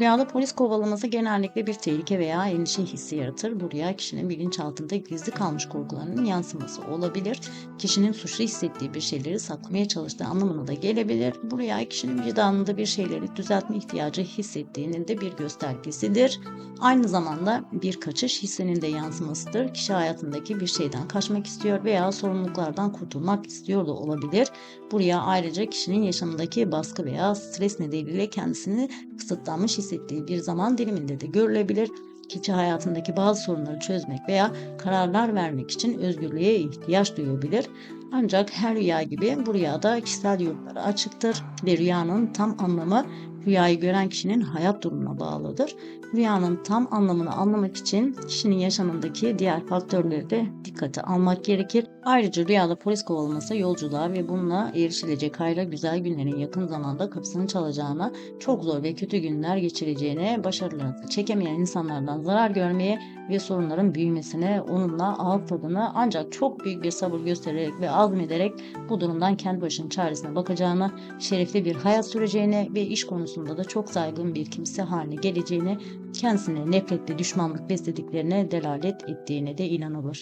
Rüyada polis kovalaması genellikle bir tehlike veya endişe hissi yaratır. Bu rüya kişinin bilinçaltında gizli kalmış korkularının yansıması olabilir. Kişinin suçlu hissettiği bir şeyleri saklamaya çalıştığı anlamına da gelebilir. Bu rüya kişinin vicdanında bir şeyleri düzeltme ihtiyacı hissettiğinin de bir göstergesidir. Aynı zamanda bir kaçış hissinin de yansımasıdır. Kişi hayatındaki bir şeyden kaçmak istiyor veya sorumluluklardan kurtulmak istiyor da olabilir. Bu rüya ayrıca kişinin yaşamındaki baskı veya stres nedeniyle kendisini kısıtlanmış hissettiği bir zaman diliminde de görülebilir. Kişi hayatındaki bazı sorunları çözmek veya kararlar vermek için özgürlüğe ihtiyaç duyabilir. Ancak her rüya gibi bu rüyada kişisel yorumlara açıktır ve rüyanın tam anlamı rüyayı gören kişinin hayat durumuna bağlıdır. Rüyanın tam anlamını anlamak için kişinin yaşamındaki diğer faktörleri de dikkate almak gerekir. Ayrıca rüyada polis kovalaması yolculuğa ve bununla erişilecek hayra güzel günlerin yakın zamanda kapısını çalacağına, çok zor ve kötü günler geçireceğine, başarılarını çekemeyen insanlardan zarar görmeye ve sorunların büyümesine, onunla ağız tadını ancak çok büyük bir sabır göstererek ve azmederek bu durumdan kendi başının çaresine bakacağına, şerefli bir hayat süreceğine ve iş konusunda da çok saygın bir kimse haline geleceğine, kendisine nefret ve düşmanlık beslediklerine delalet ettiğine de inanılır.